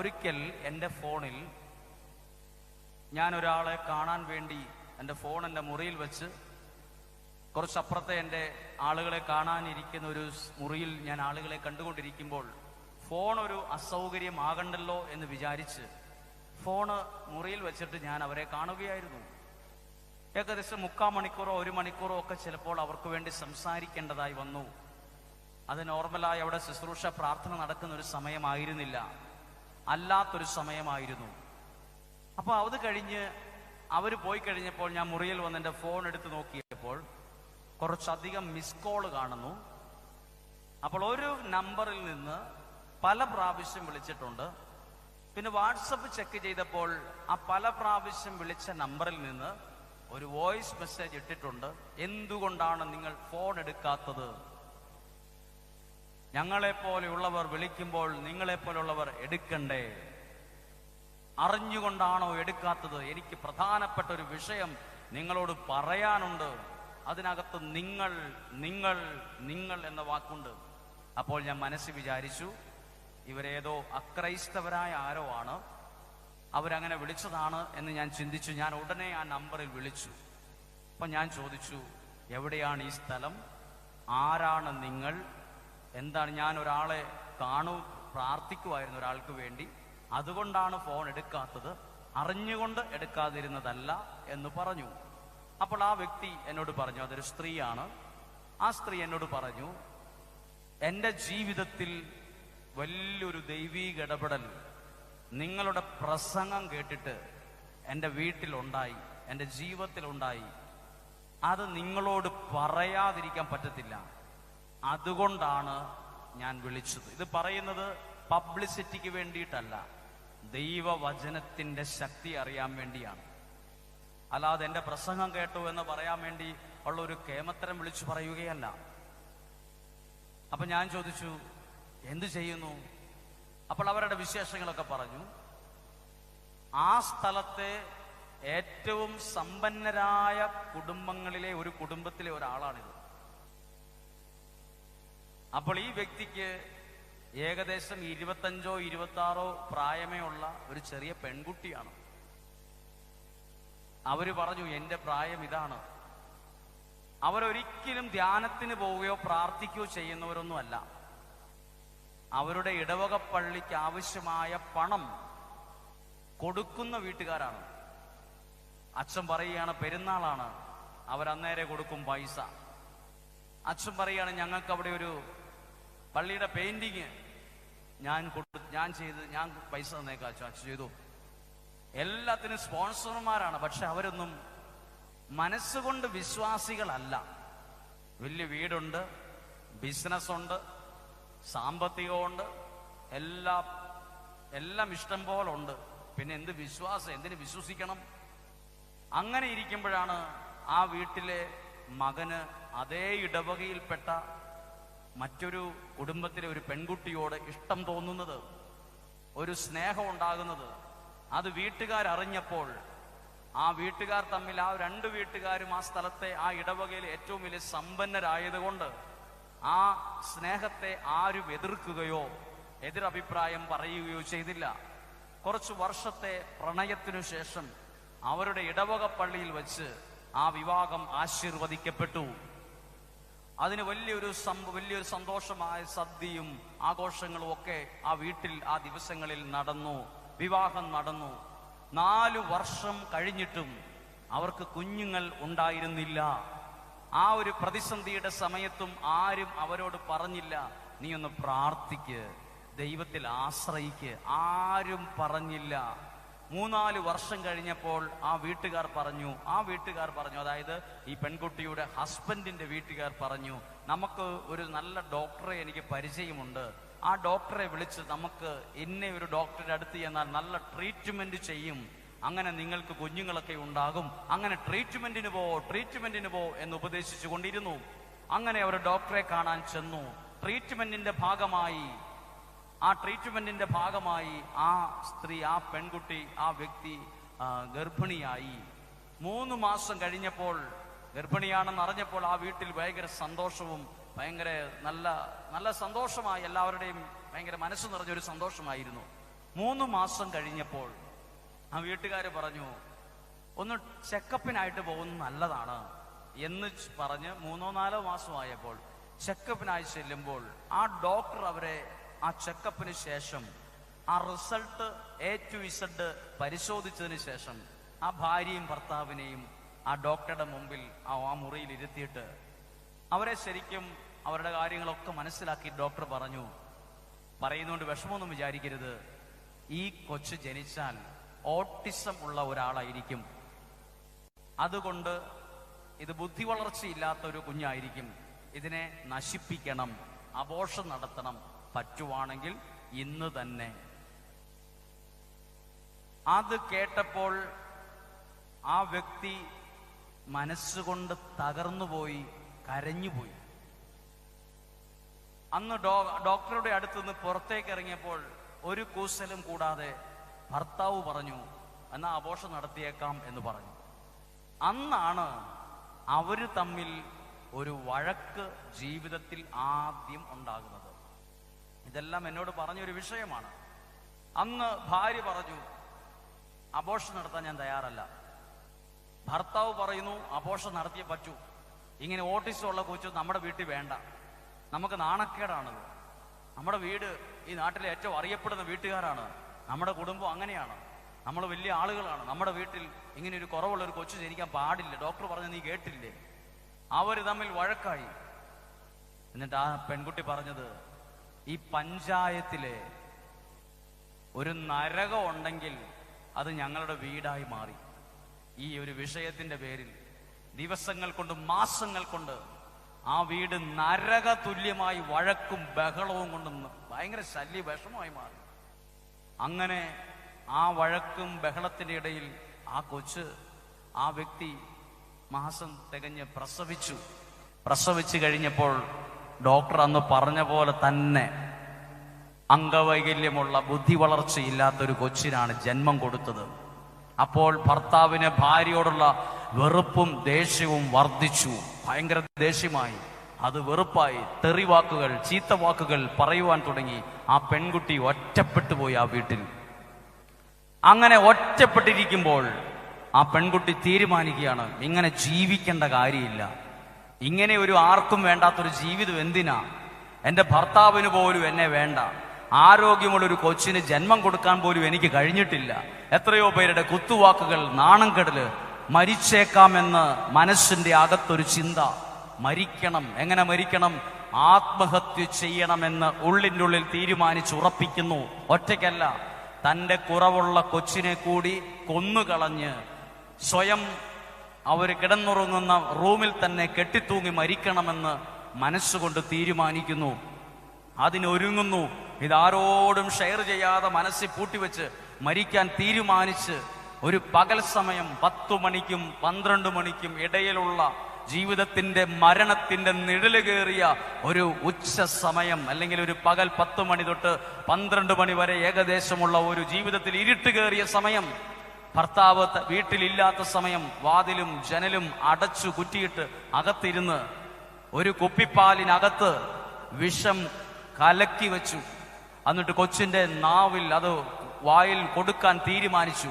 ഒരിക്കൽ എന്റെ ഫോണിൽ ഞാൻ ഒരാളെ കാണാൻ വേണ്ടി എന്റെ ഫോൺ എന്റെ മുറിയിൽ വെച്ച് കുറച്ചപ്പുറത്തെ എന്റെ ആളുകളെ കാണാനിരിക്കുന്ന ഒരു മുറിയിൽ ഞാൻ ആളുകളെ കണ്ടുകൊണ്ടിരിക്കുമ്പോൾ ഫോൺ ഒരു അസൗകര്യമാകണ്ടല്ലോ എന്ന് വിചാരിച്ച് ഫോണ് മുറിയിൽ വെച്ചിട്ട് ഞാൻ അവരെ കാണുകയായിരുന്നു. ഏകദേശം മുക്കാൽ മണിക്കൂറോ ഒരു മണിക്കൂറോ ഒക്കെ ചിലപ്പോൾ അവർക്ക് വേണ്ടി സംസാരിക്കേണ്ടതായി വന്നു. അത് നോർമലായി അവിടെ ശുശ്രൂഷ പ്രാർത്ഥന നടക്കുന്ന ഒരു സമയമായിരുന്നില്ല. അല്ലാത്തൊരു സമയമായിരുന്നു. അപ്പോൾ അത് കഴിഞ്ഞ് അവർ പോയി കഴിഞ്ഞപ്പോൾ ഞാൻ മുറിയിൽ വന്ന് എന്റെ ഫോൺ എടുത്ത് നോക്കിയപ്പോൾ കുറച്ചധികം മിസ് കോൾ കാണുന്നു. അപ്പോൾ ഒരു നമ്പറിൽ നിന്ന് പല പ്രാവശ്യം വിളിച്ചിട്ടുണ്ട്. പിന്നെ വാട്സപ്പ് ചെക്ക് ചെയ്തപ്പോൾ ആ പല പ്രാവശ്യം വിളിച്ച നമ്പറിൽ നിന്ന് ഒരു വോയിസ് മെസ്സേജ് ഇട്ടിട്ടുണ്ട്. എന്തുകൊണ്ടാണ് നിങ്ങൾ ഫോൺ എടുക്കാത്തത്? ഞങ്ങളെപ്പോലെയുള്ളവർ വിളിക്കുമ്പോൾ നിങ്ങളെപ്പോലുള്ളവർ എടുക്കണ്ടേ? അറിഞ്ഞുകൊണ്ടാണോ എടുക്കാത്തത്? എനിക്ക് പ്രധാനപ്പെട്ട ഒരു വിഷയം നിങ്ങളോട് പറയാനുണ്ട്. അതിനകത്ത് നിങ്ങൾ നിങ്ങൾ നിങ്ങൾ എന്ന വാക്കുണ്ട്. അപ്പോൾ ഞാൻ മനസ്സ് വിചാരിച്ചു ഇവരേതോ അക്രൈസ്തവരായ ആരോ ആണ്. അവരങ്ങനെ വിളിച്ചതാണ് എന്ന് ഞാൻ ചിന്തിച്ചു. ഞാൻ ഉടനെ ആ നമ്പറിൽ വിളിച്ചു. അപ്പൊ ഞാൻ ചോദിച്ചു എവിടെയാണ് ഈ സ്ഥലം? ആരാണ് നിങ്ങൾ? എന്താണ് ഞാൻ ഒരാളെ കാണു പ്രാർത്ഥിക്കുമായിരുന്നു ഒരാൾക്ക് വേണ്ടി. അതുകൊണ്ടാണ് ഫോൺ എടുക്കാത്തത്. അറിഞ്ഞുകൊണ്ട് എടുക്കാതിരുന്നതല്ല എന്ന് പറഞ്ഞു. അപ്പോൾ ആ വ്യക്തി എന്നോട് പറഞ്ഞു അതൊരു സ്ത്രീയാണ്. ആ സ്ത്രീ എന്നോട് പറഞ്ഞു എന്റെ ജീവിതത്തിൽ വലിയൊരു ദൈവീക ഇടപെടൽ നിങ്ങളുടെ പ്രസംഗം കേട്ടിട്ട് എന്റെ വീട്ടിലുണ്ടായി എന്റെ ജീവിതത്തിലുണ്ടായി. അത് നിങ്ങളോട് പറയാതിരിക്കാൻ പറ്റത്തില്ല. അതുകൊണ്ടാണ് ഞാൻ വിളിച്ചത്. ഇത് പറയുന്നത് പബ്ലിസിറ്റിക്ക് വേണ്ടിയിട്ടല്ല. ദൈവവചനത്തിന്റെ ശക്തി അറിയാൻ വേണ്ടിയാണ്. അല്ലാതെ എന്റെ പ്രസംഗം കേട്ടു എന്ന് പറയാൻ വേണ്ടി ഉള്ള ഒരു കേമത്തരം വിളിച്ചു പറയുകയല്ല. അപ്പൊ ഞാൻ ചോദിച്ചു എന്തു ചെയ്യുന്നു? അപ്പോൾ അവരുടെ വിശേഷങ്ങളൊക്കെ പറഞ്ഞു. ആ സ്ഥലത്തെ ഏറ്റവും സമ്പന്നരായ കുടുംബങ്ങളിലെ ഒരു കുടുംബത്തിലെ ഒരാളാണിത്. അപ്പോൾ ഈ വ്യക്തിക്ക് ഏകദേശം ഇരുപത്തഞ്ചോ ഇരുപത്തി ആറോ പ്രായമേ ഉള്ള ഒരു ചെറിയ പെൺകുട്ടിയാണ്. അവർ പറഞ്ഞു എന്റെ പ്രായം ഇതാണ്. അവരൊരിക്കലും ധ്യാനത്തിന് പോവുകയോ പ്രാർത്ഥിക്കുകയോ ചെയ്യുന്നവരൊന്നുമല്ല. അവരുടെ ഇടവക പള്ളിക്ക് ആവശ്യമായ പണം കൊടുക്കുന്ന വീട്ടുകാരാണ്. അച്ഛൻ പറയുകയാണ് പെരുന്നാളാണ്. അവരന്നേരെ കൊടുക്കും പൈസ. അച്ഛൻ പറയുകയാണ് ഞങ്ങൾക്ക് അവിടെ ഒരു പള്ളിയുടെ പെയിന്റിങ് ഞാൻ കൊടു ഞാൻ ചെയ്ത് ഞാൻ പൈസ തന്നേക്കാ അച്ഛൻ ചെയ്തു. എല്ലാത്തിനും സ്പോൺസർമാരാണ് പക്ഷെ അവരൊന്നും മനസ്സുകൊണ്ട് വിശ്വാസികളല്ല. വലിയ വീടുണ്ട് ബിസിനസ്സുണ്ട് സാമ്പത്തികമുണ്ട് എല്ലാം എല്ലാം ഇഷ്ടം പോലെ ഉണ്ട് പിന്നെ എന്ത് വിശ്വാസം എന്തിനു വിശ്വസിക്കണം? അങ്ങനെ ഇരിക്കുമ്പോഴാണ് ആ വീട്ടിലെ മകന് അതേ ഇടവകയിൽപ്പെട്ട മറ്റൊരു കുടുംബത്തിലെ ഒരു പെൺകുട്ടിയോട് ഇഷ്ടം തോന്നുന്നത് ഒരു സ്നേഹം ഉണ്ടാകുന്നത് അത് വീട്ടുകാർ അറിഞ്ഞപ്പോൾ ആ വീട്ടുകാർ തമ്മിൽ ആ രണ്ട് വീട്ടുകാരും ആ സ്ഥലത്തെ ആ ഇടവകയിൽ ഏറ്റവും വലിയ സമ്പന്നരായതുകൊണ്ട് ആ സ്നേഹത്തെ ആരും എതിർക്കുകയോ എതിരഭിപ്രായം പറയുകയോ ചെയ്തില്ല. കുറച്ച് വർഷത്തെ പ്രണയത്തിനു ശേഷം അവരുടെ ഇടവക പള്ളിയിൽ വെച്ച് ആ വിവാഹം ആശീർവദിക്കപ്പെട്ടു. അതിന് വലിയൊരു വലിയൊരു സന്തോഷമായ സദ്യയും ആഘോഷങ്ങളും ഒക്കെ ആ വീട്ടിൽ ആ ദിവസങ്ങളിൽ നടന്നു. വിവാഹം നടന്നു. നാലു വർഷം കഴിഞ്ഞിട്ടും അവർക്ക് കുഞ്ഞുങ്ങൾ ഉണ്ടായിരുന്നില്ല. ആ ഒരു പ്രതിസന്ധിയുടെ സമയത്തും ആരും അവരോട് പറഞ്ഞില്ല നീ ഒന്ന് പ്രാർത്ഥിക്ക് ദൈവത്തിൽ ആശ്രയിക്ക്. ആരും പറഞ്ഞില്ല. മൂന്നാൽ വർഷം കഴിഞ്ഞപ്പോൾ ആ വീട്ടുകാർ പറഞ്ഞു ആ വീട്ടുകാർ പറഞ്ഞു അതായത് ഈ പെൺകുട്ടിയുടെ ഹസ്ബൻഡിന്റെ വീട്ടുകാർ പറഞ്ഞു നമുക്ക് ഒരു നല്ല ഡോക്ടറെ എനിക്ക് പരിചയമുണ്ട്. ആ ഡോക്ടറെ വിളിച്ച് നമുക്ക് എന്നെ ഒരു ഡോക്ടറുടെ അടുത്ത് ചെന്നാൽ നല്ല ട്രീറ്റ്മെന്റ് ചെയ്യും. അങ്ങനെ നിങ്ങൾക്ക് കുഞ്ഞുങ്ങളൊക്കെ ഉണ്ടാകും. അങ്ങനെ ട്രീറ്റ്മെന്റിന് പോ ട്രീറ്റ്മെന്റിന് പോ എന്ന് ഉപദേശിച്ചു കൊണ്ടിരുന്നു അങ്ങനെ അവർ ഡോക്ടറെ കാണാൻ ചെന്നു. ട്രീറ്റ്മെന്റിന്റെ ഭാഗമായി ആ ട്രീറ്റ്മെന്റിന്റെ ഭാഗമായി ആ സ്ത്രീ ആ പെൺകുട്ടി ആ വ്യക്തി ഗർഭിണിയായി. മൂന്ന് മാസം കഴിഞ്ഞപ്പോൾ ഗർഭിണിയാണെന്ന് അറിഞ്ഞപ്പോൾ ആ വീട്ടിൽ ഭയങ്കര സന്തോഷവും ഭയങ്കര നല്ല നല്ല സന്തോഷമായി എല്ലാവരുടെയും ഭയങ്കര മനസ്സ് നിറഞ്ഞൊരു സന്തോഷമായിരുന്നു. മൂന്ന് മാസം കഴിഞ്ഞപ്പോൾ ആ വീട്ടുകാർ പറഞ്ഞു ഒന്ന് ചെക്കപ്പിനായിട്ട് പോകുന്നത് നല്ലതാണ്. എന്ന് പറഞ്ഞ് മൂന്നോ നാലോ മാസമായപ്പോൾ ചെക്കപ്പിനായി ചെല്ലുമ്പോൾ ആ ഡോക്ടർ അവരെ ആ ചെക്കപ്പിന് ശേഷം ആ റിസൾട്ട് എ ടു ഇസഡ് പരിശോധിച്ചതിന് ശേഷം ആ ഭാര്യയും ഭർത്താവിനെയും ആ ഡോക്ടറുടെ മുമ്പിൽ ആ ആ മുറിയിൽ ഇരുത്തിയിട്ട് അവരെ ശരിക്കും അവരുടെ കാര്യങ്ങളൊക്കെ മനസ്സിലാക്കി ഡോക്ടർ പറഞ്ഞു. പറയുന്നുകൊണ്ട് വിഷമമൊന്നും വിചാരിക്കരുത്. ഈ കൊച്ചു ജനിച്ചാൽ ഓട്ടിസം ഉള്ള ഒരാളായിരിക്കും. അതുകൊണ്ട് ഇത് ബുദ്ധി വളർച്ചയില്ലാത്ത ഒരു കുഞ്ഞായിരിക്കും. ഇതിനെ നശിപ്പിക്കണം അബോഷം നടത്തണം. പറ്റുവാണെങ്കിൽ ഇന്ന് തന്നെ. അത് കേട്ടപ്പോൾ ആ വ്യക്തി മനസ്സുകൊണ്ട് തകർന്നുപോയി കരഞ്ഞുപോയി. അന്ന് ഡോക്ടറുടെ അടുത്ത് നിന്ന് പുറത്തേക്ക് ഇറങ്ങിയപ്പോൾ ഒരു കൂസലും കൂടാതെ ഭർത്താവ് പറഞ്ഞു എന്നാ അബോഷം നടത്തിയേക്കാം എന്ന് പറഞ്ഞു. അന്നാണ് അവർ തമ്മിൽ ഒരു വഴക്ക് ജീവിതത്തിൽ ആദ്യം ഉണ്ടാകുന്നത്. ഇതെല്ലാം എന്നോട് പറഞ്ഞൊരു വിഷയമാണ്. അന്ന് ഭാര്യ പറഞ്ഞു അബോഷം നടത്താൻ ഞാൻ തയ്യാറല്ല. ഭർത്താവ് പറയുന്നു അബോഷം നടത്തിയേ പറ്റൂ. ഇങ്ങനെ ഓട്ടിസം ഉള്ള കൊച്ചു നമ്മുടെ വീട്ടിൽ വേണ്ട. നമുക്ക് നാണക്കേടാണത്. നമ്മുടെ വീട് ഈ നാട്ടിലെ ഏറ്റവും അറിയപ്പെടുന്ന വീട്ടുകാരാണ്. നമ്മുടെ കുടുംബം അങ്ങനെയാണ്. നമ്മൾ വലിയ ആളുകളാണ്. നമ്മുടെ വീട്ടിൽ ഇങ്ങനെ ഒരു കുറവുള്ള ഒരു കൊച്ചു ജനിക്കാൻ പാടില്ല. ഡോക്ടർ പറഞ്ഞ നീ കേട്ടില്ലേ? അവർ തമ്മിൽ വഴക്കായി. എന്നിട്ട് ആ പെൺകുട്ടി പറഞ്ഞത് ഈ പഞ്ചായത്തിലെ ഒരു നരകം ഉണ്ടെങ്കിൽ അത് ഞങ്ങളുടെ വീടായി മാറി. ഈ ഒരു വിഷയത്തിന്റെ പേരിൽ ദിവസങ്ങൾ കൊണ്ട് മാസങ്ങൾ കൊണ്ട് ആ വീട് നരക തുല്യമായി വഴക്കും ബഹളവും കൊണ്ട് ഭയങ്കര ശല്യ വിഷമമായി മാറി. അങ്ങനെ ആ വഴക്കും ബഹളത്തിന്റെ ഇടയിൽ ആ കൊച്ച് ആ വ്യക്തി മാസം തികഞ്ഞ് പ്രസവിച്ചു. പ്രസവിച്ചു കഴിഞ്ഞപ്പോൾ ഡോക്ടർ അന്ന് പറഞ്ഞ പോലെ തന്നെ അംഗവൈകല്യമുള്ള ബുദ്ധി വളർച്ചയില്ലാത്തൊരു കൊച്ചിനാണ് ജന്മം കൊടുത്തത്. അപ്പോൾ ഭർത്താവിന് ഭാര്യയോടുള്ള വെറുപ്പും ദേഷ്യവും വർദ്ധിച്ചു. ഭയങ്കര ദേഷ്യമായി. അത് വെറുപ്പായി. തെറിവാക്കുകൾ ചീത്ത വാക്കുകൾ പറയുവാൻ തുടങ്ങി. ആ പെൺകുട്ടി ഒറ്റപ്പെട്ടു പോയി ആ വീട്ടിൽ. അങ്ങനെ ഒറ്റപ്പെട്ടിരിക്കുമ്പോൾ ആ പെൺകുട്ടി തീരുമാനിക്കുകയാണ് ഇങ്ങനെ ജീവിക്കേണ്ട കാര്യമില്ല. ഇങ്ങനെ ഒരു ആർക്കും വേണ്ടാത്തൊരു ജീവിതം എന്തിനാ? എന്റെ ഭർത്താവിന് പോലും എന്നെ വേണ്ട. ആരോഗ്യമുള്ളൊരു കൊച്ചിന് ജന്മം കൊടുക്കാൻ പോലും എനിക്ക് കഴിഞ്ഞിട്ടില്ല. എത്രയോ പേരുടെ കുത്തുവാക്കുകൾ നാണം നാണംകെടൽ മരിച്ചേക്കാമെന്ന് മനസ്സിന്റെ അകത്തൊരു ചിന്ത. മരിക്കണം എങ്ങനെ മരിക്കണം? ആത്മഹത്യ ചെയ്യണമെന്ന് ഉള്ളിന്റെ ഉള്ളിൽ തീരുമാനിച്ച് ഉറപ്പിക്കുന്നു. ഒറ്റയ്ക്കല്ല തന്റെ കുറവുള്ള കൊച്ചിനെ കൂടി കൊന്നുകളഞ്ഞ് സ്വയം അവർ കിടന്നുറങ്ങുന്ന റൂമിൽ തന്നെ കെട്ടിത്തൂങ്ങി മരിക്കണമെന്ന് മനസ്സുകൊണ്ട് തീരുമാനിക്കുന്നു. അതിനൊരുങ്ങുന്നു. ഇതാരോടും ഷെയർ ചെയ്യാതെ മനസ്സിൽ പൂട്ടിവെച്ച് മരിക്കാൻ തീരുമാനിച്ച് ഒരു പകൽ സമയം പത്തു മണിക്കും പന്ത്രണ്ട് മണിക്കും ഇടയിലുള്ള ജീവിതത്തിന്റെ മരണത്തിന്റെ നിഴൽ കയറിയ ഒരു ഉച്ച സമയം അല്ലെങ്കിൽ ഒരു പകൽ പത്ത് മണി തൊട്ട് പന്ത്രണ്ട് മണി വരെ ഏകദേശമുള്ള ഒരു ജീവിതത്തിൽ ഇരുട്ട് കയറിയ സമയം. ഭർത്താവ് വീട്ടിലില്ലാത്ത സമയം വാതിലും ജനലും അടച്ചു കുറ്റിയിട്ട് അകത്തിരുന്ന് ഒരു കുപ്പിപ്പാലിനകത്ത് വിഷം കലക്കി വെച്ചു. എന്നിട്ട് കൊച്ചിന്റെ നാവിൽ അത് വായിൽ കൊടുക്കാൻ തീരുമാനിച്ചു.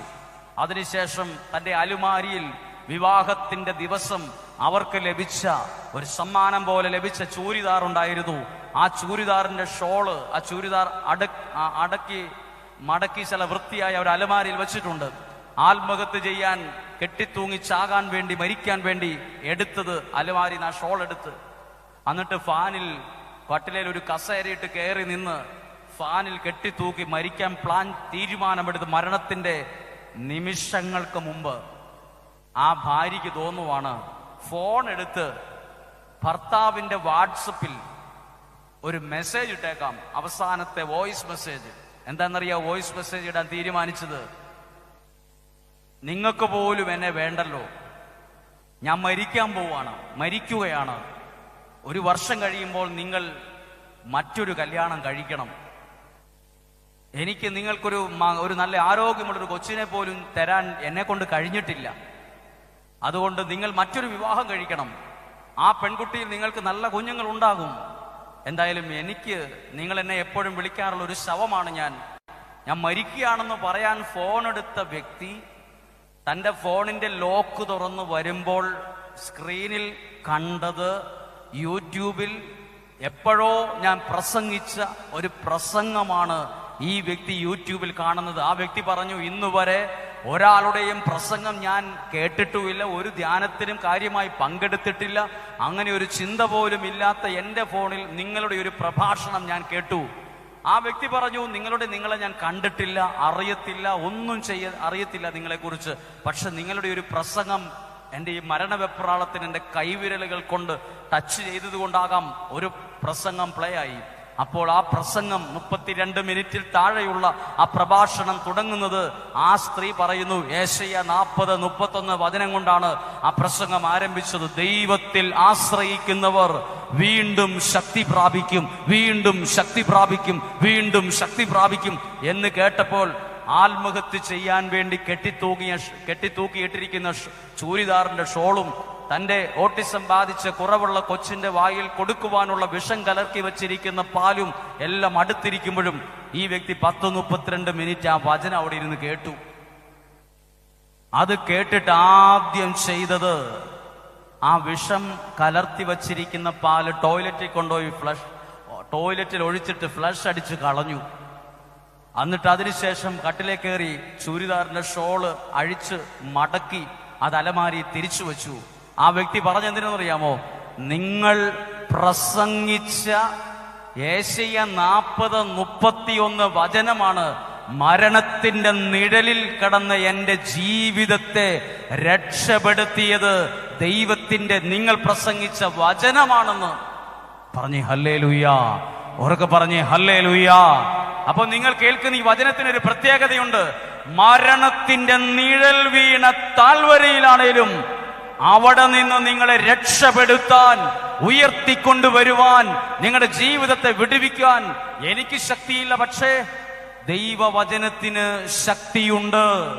അതിനുശേഷം തന്റെ അലുമാരിയിൽ വിവാഹത്തിന്റെ ദിവസം അവർക്ക് ലഭിച്ച ഒരു സമ്മാനം പോലെ ലഭിച്ച ചൂരിദാർ ഉണ്ടായിരുന്നു. ആ ചൂരിദാറിന്റെ ഷോൾ ആ ചൂരിദാർ അട അടക്കി മടക്കി ചില വൃത്തിയായി അവർ അലമാരിയിൽ വെച്ചിട്ടുണ്ട്. ആത്മഹത്യ ചെയ്യാൻ കെട്ടിത്തൂങ്ങി ചാകാൻ വേണ്ടി മരിക്കാൻ വേണ്ടി എടുത്തത് അലമാരി ആ ഷോൾ എടുത്ത്. എന്നിട്ട് ഫാനിൽ കട്ടിലയിൽ ഒരു കസേരയിട്ട് കയറി നിന്ന് ഫാനിൽ കെട്ടിത്തൂക്കി മരിക്കാൻ പ്ലാൻ തീരുമാനമെടുത്ത് മരണത്തിന്റെ നിമിഷങ്ങൾക്ക് മുമ്പ് ആ ഭാര്യയ്ക്ക് തോന്നുവാണ് ഫോൺ എടുത്ത് ഭർത്താവിന്റെ വാട്സപ്പിൽ ഒരു മെസ്സേജ് ഇട്ടേക്കാം. അവസാനത്തെ വോയിസ് മെസ്സേജ്. എന്താണെന്നറിയാ വോയിസ് മെസ്സേജ് ഇടാൻ തീരുമാനിച്ചത്? നിങ്ങൾക്ക് പോലും എന്നെ വേണ്ടല്ലോ. ഞാൻ മരിക്കാൻ പോവാണ് മരിക്കുകയാണ്. ഒരു വർഷം കഴിയുമ്പോൾ നിങ്ങൾ മറ്റൊരു കല്യാണം കഴിക്കണം. എനിക്ക് നിങ്ങൾക്കൊരു ഒരു നല്ല ആരോഗ്യമുള്ളൊരു കൊച്ചിനെ പോലും തരാൻ എന്നെ കൊണ്ട് കഴിഞ്ഞിട്ടില്ല. അതുകൊണ്ട് നിങ്ങൾ മറ്റൊരു വിവാഹം കഴിക്കണം. ആ പെൺകുട്ടിയിൽ നിങ്ങൾക്ക് നല്ല കുഞ്ഞുങ്ങൾ ഉണ്ടാകും എന്തായാലും എനിക്ക് നിങ്ങൾ എന്നെ എപ്പോഴും വിളിക്കാറുള്ള ഒരു ശവമാണ് ഞാൻ. ഞാൻ മരിക്കുകയാണെന്ന് പറയാൻ ഫോൺ എടുത്ത വ്യക്തി തന്റെ ഫോണിന്റെ ലോക്ക് തുറന്ന് വരുമ്പോൾ സ്ക്രീനിൽ കണ്ടത് യൂട്യൂബിൽ എപ്പോഴോ ഞാൻ പ്രസംഗിച്ച ഒരു പ്രസംഗമാണ് ഈ വ്യക്തി യൂട്യൂബിൽ കാണുന്നത്. ആ വ്യക്തി പറഞ്ഞു ഇന്ന് വരെ ഒരാളുടെയും പ്രസംഗം ഞാൻ കേട്ടിട്ടുമില്ല ഒരു ധ്യാനത്തിനും കാര്യമായി പങ്കെടുത്തിട്ടില്ല. അങ്ങനെ ഒരു ചിന്ത പോലും ഇല്ലാത്ത എന്റെ ഫോണിൽ നിങ്ങളുടെ ഒരു പ്രഭാഷണം ഞാൻ കേട്ടു. ആ വ്യക്തി പറഞ്ഞു നിങ്ങളുടെ നിങ്ങളെ ഞാൻ കണ്ടിട്ടില്ല അറിയത്തില്ല ഒന്നും ചെയ്യ അറിയത്തില്ല നിങ്ങളെക്കുറിച്ച്. പക്ഷെ നിങ്ങളുടെ ഒരു പ്രസംഗം എന്റെ ഈ മരണവെപ്രാളത്തിന് എന്റെ കൈവിരലുകൾ കൊണ്ട് ടച്ച് ചെയ്തതുകൊണ്ടാകാം ഒരു പ്രസംഗം പ്ലേ ആയി. അപ്പോൾ ആ പ്രസംഗം മുപ്പത്തിരണ്ട് മിനിറ്റിൽ താഴെയുള്ള ആ പ്രഭാഷണം തുടങ്ങുന്നത് ആ സ്ത്രീ പറയുന്നു ഏഷ്യ നാൽപ്പത് മുപ്പത്തൊന്ന് വചനം കൊണ്ടാണ് ആ പ്രസംഗം ആരംഭിച്ചത്. ദൈവത്തിൽ ആശ്രയിക്കുന്നവർ വീണ്ടും ശക്തി പ്രാപിക്കും വീണ്ടും ശക്തി പ്രാപിക്കും വീണ്ടും ശക്തി പ്രാപിക്കും എന്ന് കേട്ടപ്പോൾ ആത്മഹത്യ ചെയ്യാൻ വേണ്ടി കെട്ടിത്തൂക്കിയ കെട്ടിത്തൂക്കിയിട്ടിരിക്കുന്ന ചൂരിദാറിന്റെ ഷോളും തന്റെ ഓട്ടിസം ബാധിച്ച് കുറവുള്ള കൊച്ചിന്റെ വായിൽ കൊടുക്കുവാനുള്ള വിഷം കലർത്തി വെച്ചിരിക്കുന്ന പാലും എല്ലാം അടുത്തിരിക്കുമ്പോഴും ഈ വ്യക്തി പത്ത് മുപ്പത്തിരണ്ട് മിനിറ്റ് ആ വചന അവിടെ ഇരുന്ന് കേട്ടു. അത് കേട്ടിട്ട് ആദ്യം ചെയ്തത് ആ വിഷം കലർത്തി വച്ചിരിക്കുന്ന പാൽ ടോയ്ലറ്റിൽ കൊണ്ടുപോയി ഫ്ലഷ് ടോയ്ലറ്റിൽ ഒഴിച്ചിട്ട് ഫ്ലഷ് അടിച്ച് കളഞ്ഞു. എന്നിട്ട് അതിനുശേഷം കട്ടിലേ കയറി ചുരിദാറിന്റെ ഷോൾ അഴിച്ച് മടക്കി അത് അലമാരി തിരിച്ചു വെച്ചു. ആ വ്യക്തി പറഞ്ഞെന്തിനെന്നറിയാമോ? നിങ്ങൾ പ്രസംഗിച്ച ഏഷ്യ നാൽപ്പത് മുപ്പത്തിയൊന്ന് വചനമാണ് മരണത്തിന്റെ നിഴലിൽ കടന്ന എന്റെ ജീവിതത്തെ രക്ഷപ്പെടുത്തിയത് ദൈവത്തിന്റെ നിങ്ങൾ പ്രസംഗിച്ച വചനമാണെന്ന്. പറഞ്ഞേ ഹല്ലേ ലുയ്യ ഉറക്കെ പറഞ്ഞേ ഹല്ലേ ലുയ്യ അപ്പൊ നിങ്ങൾ കേൾക്കുന്ന ഈ വചനത്തിന് ഒരു പ്രത്യേകതയുണ്ട്. മരണത്തിന്റെ നിഴൽ വീണ താഴ്വരയിലാണേലും അവിടെ നിന്ന് നിങ്ങളെ രക്ഷപ്പെടുത്താൻ ഉയർത്തിക്കൊണ്ടുവരുവാൻ നിങ്ങളുടെ ജീവിതത്തെ വിടുവിക്കാൻ എനിക്ക് ശക്തിയില്ല. പക്ഷേ ദൈവവചനത്തിന് ശക്തിയുണ്ട്.